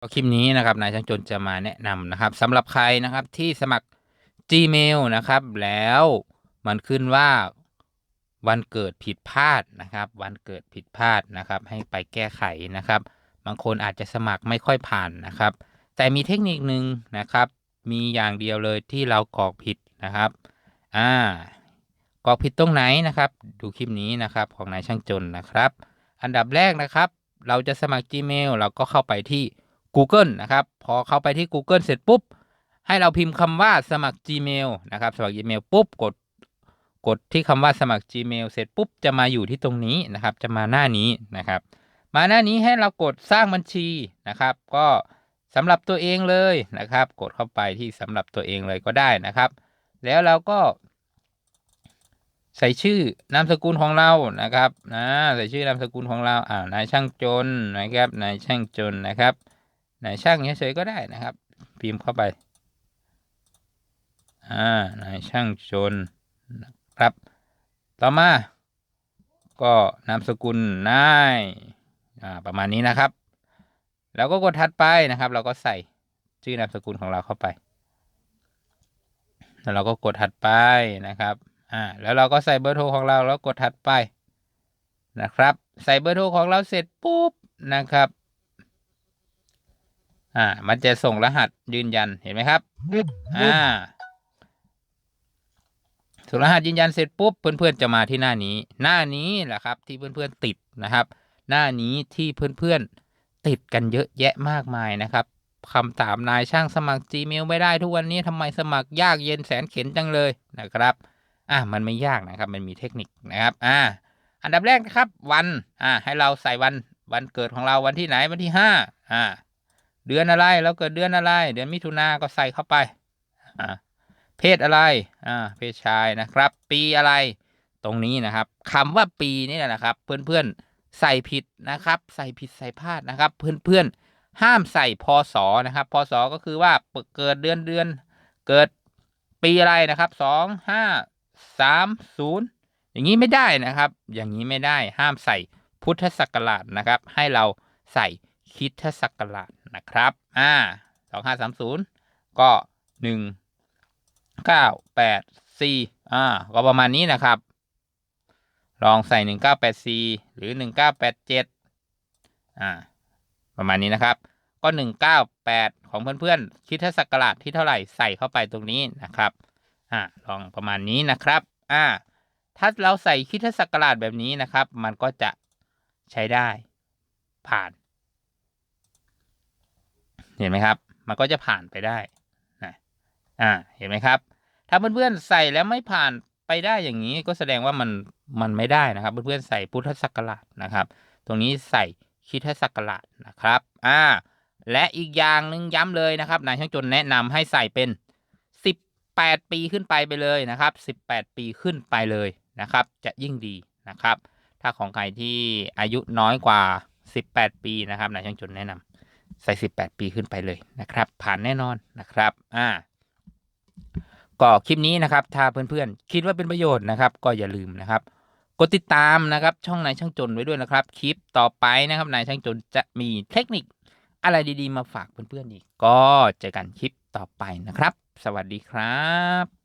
ก็คลิปนี้นะครับนายช่างจนจะมาแนะนำนะครับสำหรับใครนะครับที่สมัคร Gmail นะครับ แล้วมันขึ้นว่าวันเกิดผิดพลาดนะครับ วันเกิดผิดพลาดนะครับ ให้ไปแก้ไขนะครับ บางคนอาจจะสมัครไม่ค่อยผ่านนะครับ แต่มีเทคนิคนึงนะครับ มีอย่างเดียวเลยที่เรากรอกผิดนะครับอ่ากรอกผิดตรงไหนนะครับ ดูคลิปนี้นะครับของนายช่างจนนะครับ อันดับแรกนะครับ เราจะสมัคร Gmail เราก็เข้าไปที่ Google นะครับ พอเข้าไปที่ Google เสร็จปุ๊บ ให้เราพิมพ์คำว่าสมัคร Gmail นะครับ สมัคร Gmail ปุ๊บกดกดที่คำว่าสมัคร Gmail เสร็จปุ๊บจะมาอยู่ที่ตรงนี้นะครับ จะมาหน้านี้นะครับ มาหน้านี้ให้เรากดสร้างบัญชีนะครับ ก็สำหรับตัวเองเลยนะครับ กดเข้าไปที่สำหรับตัวเองเลยก็ได้นะครับ แล้วเราก็ ใส่ชื่อนามสกุลของเรานะครับนะใส่ชื่อนามสกุลของเราอ่านายช่างจนนะครับนายช่างจนนะครับ นายช่างเฉยๆก็ได้นะครับ พิมพ์เข้าไป อ่านายช่างจนนะครับ ต่อมา ก็นามสกุลนายอ่าประมาณนี้นะครับ แล้วก็กดถัดไปนะครับ เราก็ใส่ชื่อนามสกุลของเราเข้าไป แล้วเราก็กดถัดไปนะครับ อ่า แล้วเราก็ใส่เบอร์โทรของเราแล้วกดถัดไปนะครับ ใส่เบอร์โทรของเราเสร็จปุ๊บนะครับ อ่า มันจะส่งรหัสยืนยันเห็นไหมครับ อ่าส่งรหัสยืนยันเสร็จปุ๊บเพื่อนๆจะมาที่หน้านี้ หน้านี้แหละครับ ที่เพื่อนๆติดนะครับ หน้านี้ที่เพื่อนๆติดกันเยอะแยะมากมายนะครับคำถามนายช่างสมัคร Gmail ไม่ได้ทุกวันนี้ทำไมสมัครยากเย็นแสนเข็นจังเลยนะครับ อะมันไม่ยากนะครับ มันมีเทคนิคนะครับ อ่า อันดับแรกนะครับ วัน อ่า ให้เราใส่วัน วันเกิดของเราวันที่ไหนวันที่ห้าอ่า เดือนอะไรเราเกิดเดือนอะไร เดือนมิถุนาก็ใส่เข้าไปอ่าเพศอะไรอ่าเพศชายนะครับ ปีอะไร ตรงนี้นะครับคำว่าปีนี่แหละนะครับ เพื่อนๆใส่ผิดนะครับ ใส่ผิดใส่พลาดนะครับ เพื่อนๆห้ามใส่พศนะครับพศก็คือว่าเกิดเดือนเดือน เกิดปีอะไรนะครับสองห้าสามศูนย์อย่างนี้ไม่ได้นะครับ อย่างนี้ไม่ได้ห้ามใส่พุทธศักราชนะครับ ให้เราใส่คิดศักราช นะครับ อ่าสองห้าสามศูนย์ก็หนึ่งเก้าแปดสี่อ่า ก็ประมาณนี้นะครับ ลองใส่หนึ่งเก้าแปดสี่หรือหนึ่งเก้าแปดเจ็ดอ่า ประมาณนี้นะครับ ก็หนึ่งเก้าแปดของเพื่อนๆคิดศักราชที่เท่าไหร่ใส่เข้าไปตรงนี้นะครับ อ่า ลองประมาณนี้นะครับ อ่า ถ้าเราใส่คิดศักราชแบบนี้นะครับ มันก็จะใช้ได้ผ่าน เห็นไหมครับ มันก็จะผ่านไปได้นะอ่าเห็นไหมครับ ถ้าเพื่อนๆใส่แล้วไม่ผ่านไปได้อย่างนี้ก็แสดงว่ามันมันไม่ได้นะครับ เพื่อนๆใส่พุทธศักราชนะครับ ตรงนี้ใส่คิดศักราชนะครับอ่าและอีกอย่างหนึ่งย้ำเลยนะครับนายช่างจนแนะนำให้ใส่เป็น 18 ปีขึ้นไปไปเลยนะครับ 18 ปีขึ้นไปเลยนะครับ จะยิ่งดีนะครับ ถ้าของใครที่อายุน้อยกว่า 18 ปีนะครับนายช่างจนแนะนำ ใส่ 18 ปีขึ้นไปเลยนะครับ ผ่านแน่นอนนะครับ อ่า ก็คลิปนี้นะครับ ถ้าเพื่อนๆ คิดว่าเป็นประโยชน์นะครับ ก็อย่าลืมนะครับ กดติดตามนะครับ ช่องนายช่างจนไว้ด้วยนะครับ คลิปต่อไปนะครับนายช่างจนจะมีเทคนิคอะไรดีๆ มาฝากเพื่อนๆอีก ก็เจอกันคลิปต่อไปนะครับ สวัสดีครับ